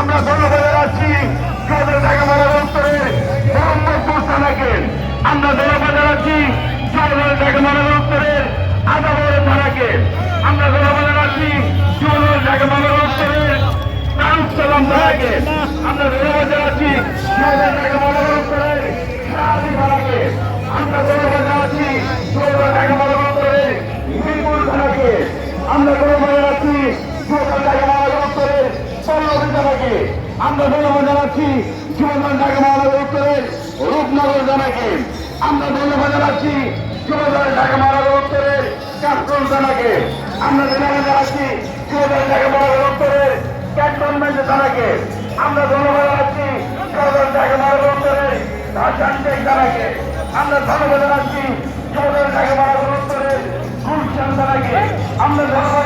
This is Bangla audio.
আমরা ধন্যবাদ আসছি আমাদের ঢাকা মহানগর আমরা ধন্যবাদ জানাচ্ছি থানাকে আমরা ধন্যবাদ জানাচ্ছি চৌধুরী ঢাকা মহানগর উত্তরের রূপনগর থানাকে আমরা ধন্যবাদ জানাচ্ছি থানাকে আমরা ধন্যবাদ আমরা ধন্যবাদ জানাচ্ছি মহানগর